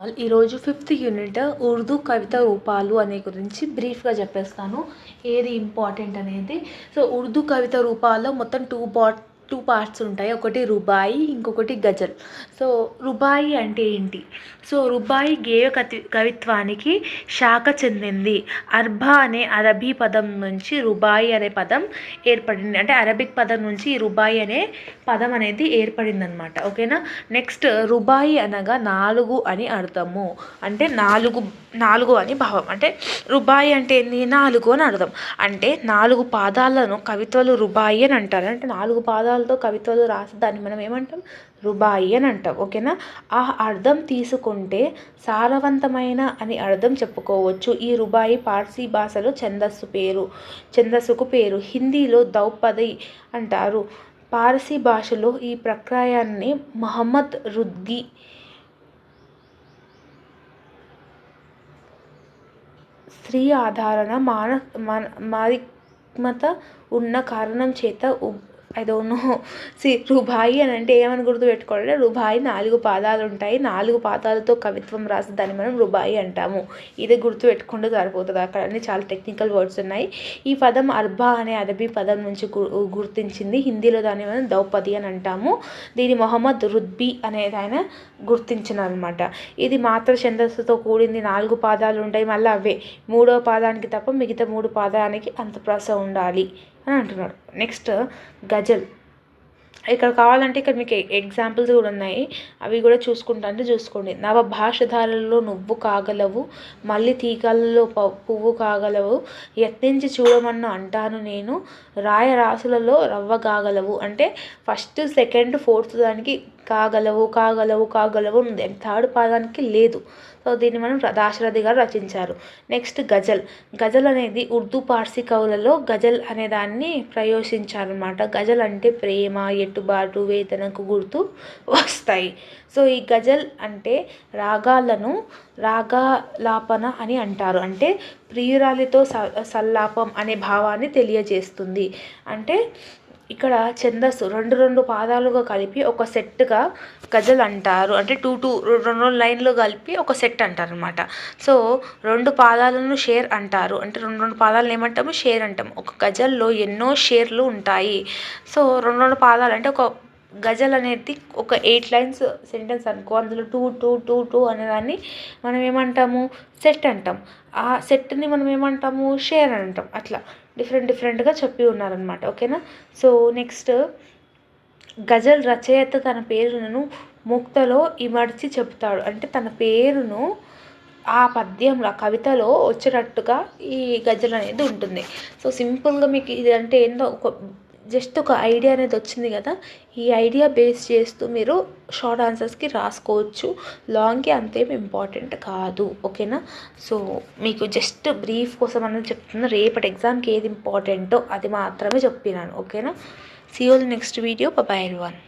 ఈరోజు fifth unit Urdu కవిత రూపాలు అనే గురించి బ్రీఫ్గా చెప్పేస్తాను. ఏది ఇంపార్టెంట్ అనేది? సో ఉర్దూ కవిత రూపాల్లో మొత్తం టూ పార్ట్ టూ పార్ట్స్ ఉంటాయి. ఒకటి రుబాయి ఇంకొకటి గజల్. సో రుబాయి అంటే ఏంటి? సో రుబాయి గేయ కతి కవిత్వానికి శాఖ చెందింది. అర్బా అనే అరబీ పదం నుంచి రుబాయి అనే పదం ఏర్పడింది. అంటే అరబిక్ పదం నుంచి ఈ రుబాయి అనే పదం అనేది ఏర్పడింది అనమాట ఓకేనా? నెక్స్ట్ రుబాయి అనగా నాలుగు అని అర్థము. అంటే నాలుగు నాలుగు అని భావం. అంటే రుబాయి అంటే ఏంది? నాలుగు అని అర్థం. అంటే నాలుగు పాదాలను కవిత్వలు రుబాయి అని అంటారు. అంటే నాలుగు పాదాలు పాదాలతో కవిత్వలు రాసి దాన్ని మనం ఏమంటాం? రుబాయి అని అంటాం. ఓకేనా? ఆ అర్థం తీసుకుంటే సారవంతమైన అని అర్థం చెప్పుకోవచ్చు. ఈ రుబాయి పార్సీ భాషలో ఛందస్సు పేరు ఛందస్సుకు పేరు హిందీలో దౌపది అంటారు. పారసీ భాషలో ఈ ప్రక్రయాన్ని మహమ్మద్ రుద్గి స్త్రీ ఆధారణ మాన మన మారిక్మత ఉన్న కారణం చేత ఐ డోంట్ నో సి రుబాయి అని అంటే ఏమని గుర్తు పెట్టుకోవాలంటే రుబాయి నాలుగు పాదాలు ఉంటాయి. నాలుగు పాదాలతో కవిత్వం రాసి దాన్ని మనం రుబాయి అంటాము. ఇది గుర్తు పెట్టుకుంటే సరిపోతుంది. అక్కడ అన్ని చాలా టెక్నికల్ వర్డ్స్ ఉన్నాయి. ఈ పదం అర్బా అనే అరబీ పదం నుంచి గుర్తించింది. హిందీలో దాన్ని మనం ద్రౌపది అని అంటాము. దీని మొహమ్మద్ రుద్బి అనేది ఆయన గుర్తించినారనమాట ఇది మాత్ర ఛందస్సుతో కూడింది. నాలుగు పాదాలు ఉంటాయి. మళ్ళీ అవే. మూడో పాదానికి తప్ప మిగతా మూడు పాదానికి అంత ప్రాస ఉండాలి. అని అంటున్నాడు. నెక్స్ట్ గజల్. ఇక్కడ కావాలంటే ఇక్కడ మీకు ఎగ్జాంపుల్స్ కూడా ఉన్నాయి. అవి కూడా చూసుకుంటా చూసుకోండి. నవ భాషధారలలో నువ్వు కాగలవు మళ్ళీ తీగలలో పువ్వు కాగలవు యత్నించి చూడమన్ను అంటాను నేను రాయ రాసులలో రవ్వ కాగలవు. అంటే ఫస్ట్ సెకండ్ ఫోర్త్ దానికి కాగలవు కాగలవు కాగలవు ఉంది. థర్డ్ పాదానికి లేదు. సో దీన్ని మనం దాశరథి గారు రచించారు. నెక్స్ట్ గజల్. గజల్ అనేది ఉర్దూ పార్సీ కవులలో గజల్ అనే దాన్ని ప్రయోగించారనమాట గజల్ అంటే ప్రేమ ఎట్టుబాటు వేదనకు గుర్తు వస్తాయి. సో ఈ గజల్ అంటే రాగాలను రాగాలాపన అని అంటారు. అంటే ప్రియురాలితో సల్లాపం అనే భావాన్ని తెలియజేస్తుంది. అంటే ఇక్కడ ఛందస్సు రెండు రెండు పాదాలుగా కలిపి ఒక సెట్గా గజల్ అంటారు అంటే టూ టూ రెండు రెండు లైన్లు కలిపి ఒక సెట్ అంటారు అనమాట సో రెండు పాదాలను షేర్ అంటారు. అంటే రెండు రెండు పాదాలను ఏమంటాము? షేర్ అంటాము. ఒక గజల్లో ఎన్నో షేర్లు ఉంటాయి. సో రెండు రెండు పాదాలు అంటే ఒక గజల్ అనేది ఒక ఎయిట్ లైన్స్ సెంటెన్స్ అనుకో అందులో టూ టూ టూ టూ అనేదాన్ని మనం ఏమంటాము? సెట్ అంటాం. ఆ సెట్ని మనం ఏమంటాము? షేర్ అని అంటాం. అట్లా డిఫరెంట్ డిఫరెంట్గా చెప్పి ఉన్నారనమాట ఓకేనా? సో నెక్స్ట్ గజల్ రచయిత తన పేరును ముక్తలో ఇమర్చి చెప్తాడు అంటే తన పేరును ఆ పద్యంలో ఆ కవితలో వచ్చేటట్టుగా ఈ గజల్ అనేది ఉంటుంది. సో సింపుల్గా మీకు ఇది అంటే ఏందో ఒక జస్ట్ ఒక ఐడియా అనేది వచ్చింది కదా ఈ ఐడియా బేస్ చేస్తూ మీరు షార్ట్ ఆన్సర్స్కి రాసుకోవచ్చు. లాంగ్కి అంతేం ఇంపార్టెంట్ కాదు ఓకేనా? సో మీకు జస్ట్ బ్రీఫ్ కోసం అనేది చెప్తున్నా రేపటి ఎగ్జామ్కి ఏది ఇంపార్టెంటో అది మాత్రమే చెప్పినాను ఓకేనా? See next video bye one